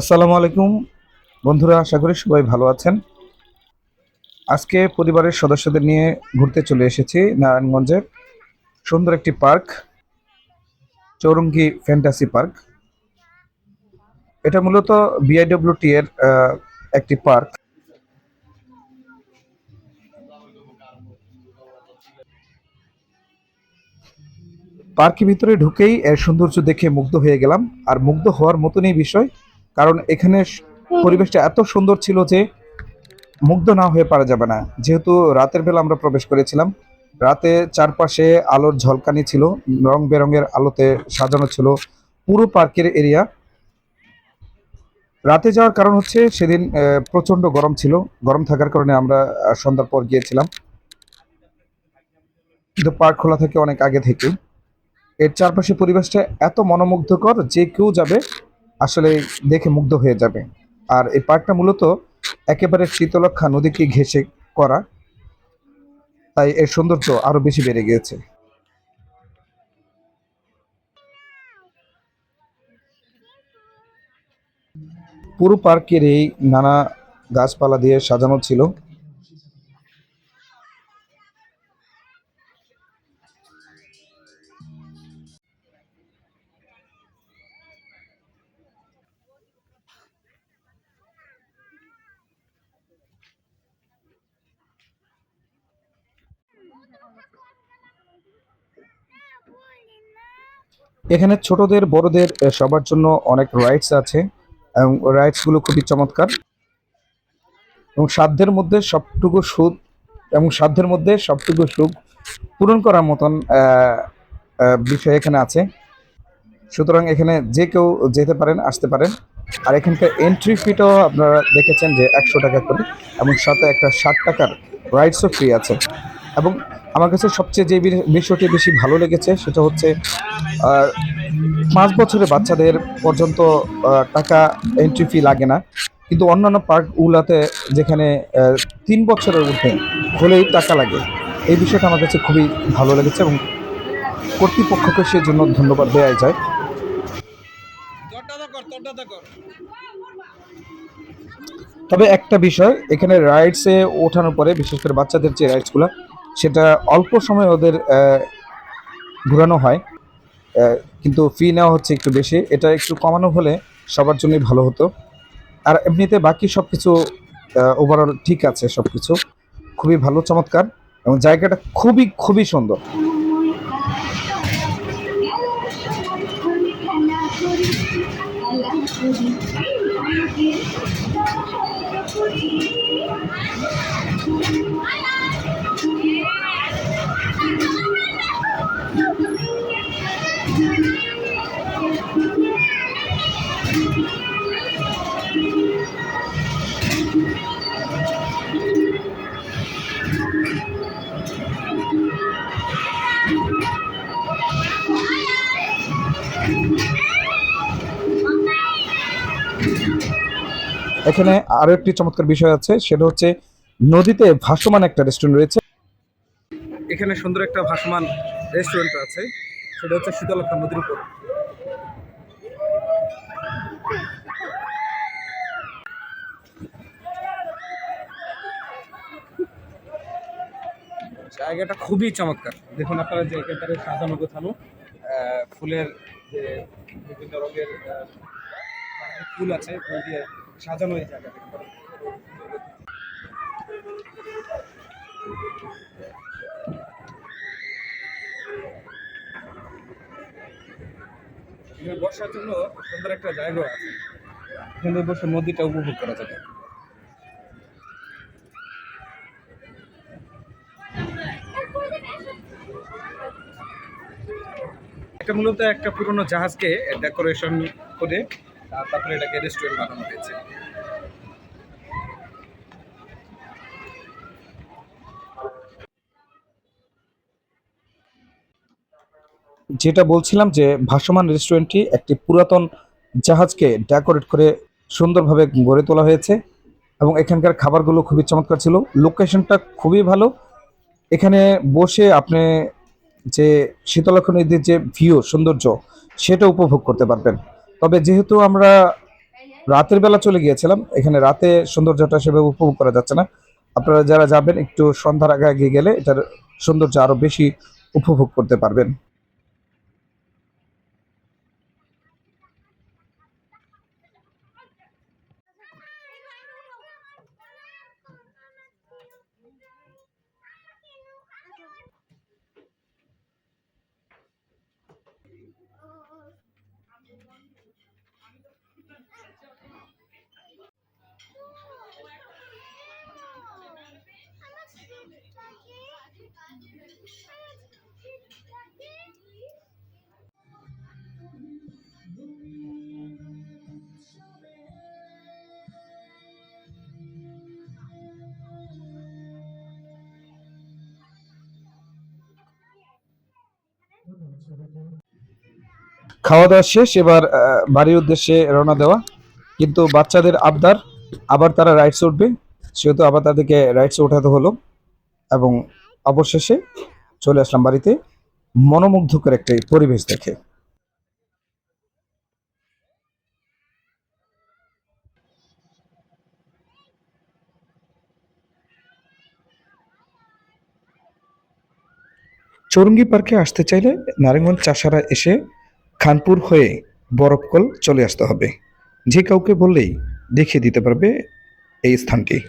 আসসালামু আলাইকুম। বন্ধুরা, আশা করি সবাই ভালো আছেন। আজকে পরিবারের সদস্যদের নিয়ে ঘুরতে চলে এসেছি নারায়ণগঞ্জের সুন্দর একটি পার্ক, চৌরঙ্গি ফ্যান্টাসি পার্ক। এটা মূলত বিআইডব্লিউটি এর একটি পার্ক। পার্কের ভিতরে ঢুকেই এর সৌন্দর্য দেখে মুগ্ধ হয়ে গেলাম। আর মুগ্ধ হওয়ার মতনই বিষয় কারণ এখানে পরিবেশটা এত সুন্দর ছিল যে মুগ্ধ না হয়ে পারা যাবে না। যেহেতু রাতের বেলা আমরা প্রবেশ করেছিলাম রাতে চারপাশে আলোর ঝলকানি ছিল রং বেরঙের আলোতে সাজানো ছিল পুরো পার্কের এরিয়া। রাতে যাওয়ার কারণ হচ্ছে সেদিন আহ, প্রচণ্ড গরম ছিল। গরম থাকার কারণে আমরা সন্ধ্যার পর গিয়েছিলাম। কিন্তু পার্ক খোলা থাকে অনেক আগে থেকে এর চারপাশে পরিবেশটা এত মনোমুগ্ধকর যে কেউ যাবে আসলে দেখে মুগ্ধ হয়ে যাবে। আর এই পার্কটা মূলত একেবারে শীতলক্ষা নদীকে ঘেঁষে করা। তাই এর সৌন্দর্য আরও বেশি বেড়ে গিয়েছে। পুরো পার্কের এই নানা গাছপালা দিয়ে সাজানো ছিল। এখানে ছোটদের, বড়দের সবার জন্য অনেক রাইডস আছে এবং রাইডসগুলো খুবই চমৎকার। এবং সাধ্যের মধ্যে সবটুকু সুদ এবং সাধ্যের মধ্যে সবটুকু সুখ পূরণ করার মতন বিষয় এখানে আছে। সুতরাং এখানে যে কেউ যেতে পারেন, আসতে পারেন। আর এখানকার এন্ট্রি ফিটাও আপনারা দেখেছেন যে একশো টাকা করে, এবং সাথে একটা ষাট টাকার রাইডসও ফ্রি আছে। এবং আমার কাছে সবচেয়ে যে বিষয়টি বেশি ভালো লেগেছে সেটা হচ্ছে পাঁচ বছরের বাচ্চাদের পর্যন্ত টাকা এন্ট্রি ফি লাগে না। কিন্তু অন্যান্য পার্কগুলোতে যেখানে তিন বছরের ঊর্ধ্বে হলেই টাকা লাগে, এই বিষয়টা আমার কাছে খুবই ভালো লেগেছে এবং কর্তৃপক্ষকে সেজন্য ধন্যবাদ দেওয়াই যায়। তবে একটা বিষয়, এখানে রাইডসে ওঠানোর পরে, বিশেষ করে বাচ্চাদের যে রাইডসগুলো সেটা অল্প সময় ওদের ঘোরানো হয়। কিন্তু ফি নেওয়া হচ্ছে একটু বেশি। এটা একটু কমানো হলে সবার জন্যই ভালো হতো। আর এমনিতে বাকি সব কিছু ওভারঅল ঠিক আছে সব কিছু খুবই ভালো, চমৎকার। এবং জায়গাটা খুবই খুবই সুন্দর। এখানে আরও একটি চমৎকার বিষয় আছে, সেটা হচ্ছে নদীতে ভাসমান একটা রেস্টুরেন্ট রয়েছে। এখানে সুন্দর একটা ভাসমান রেস্টুরেন্ট আছে, সেটা হচ্ছে শীতলক্ষা নদীর উপর। জায়গাটা খুবই চমৎকার। দেখুন আপনারা যে একেবারে সাজানো গোছানো ফুলের যে বিভিন্ন রঙের ফুল আছে, ফুল দিয়ে সাজানো এই জায়গাটা। বসার জন্য সুন্দর একটা জায়গা আছে। এখানে বসে নদীটা উপভোগ করা যাবে। এটা মূলত একটা পুরনো জাহাজকে ডেকোরেশন করে তারপরে এটাকে রেস্টুরেন্ট বানানো হয়েছে। যেটা বলছিলাম যে ভাসমান রেস্টুরেন্টটি একটি পুরাতন জাহাজকে ডেকোরেট করে সুন্দরভাবে গড়ে তোলা হয়েছে এবং এখানকার খাবারগুলো খুবই চমৎকার ছিল। লোকেশনটা খুবই ভালো। এখানে বসে আপনি যে শীতলক্ষ নদীর যে ভিউ সৌন্দর্য, সেটা উপভোগ করতে পারবেন। তবে যেহেতু আমরা রাতের বেলা চলে গিয়েছিলাম, এখানে রাতে সৌন্দর্যটা সেভাবে উপভোগ করা যাচ্ছে না। আপনারা যারা যাবেন, একটু সন্ধ্যার আগে আগে গেলে এটার সৌন্দর্য আরও বেশি উপভোগ করতে পারবেন। ধন্যবাদ সবাইকে খাওয়া দাওয়া শেষ, এবার বাড়ির উদ্দেশ্যে রওনা দেওয়া। কিন্তু বাচ্চাদের আবদার, আবার তারা রাইডস উঠবে, সেহেতু আবার তাদেরকে রাইডসে ওঠাতে হলো। এবং অবশেষে চলে আসলাম বাড়িতে, মনোমুগ্ধকর একটা পরিবেশ দেখে। চৌরঙ্গি পার্কে আসতে চাইলে নারায়ণগঞ্জ চাষারা এসে খানপুর হয়ে বরফকল চলে আসতে হবে। যে কাউকে বললেই দেখিয়ে দিতে পারবে এই স্থানটি।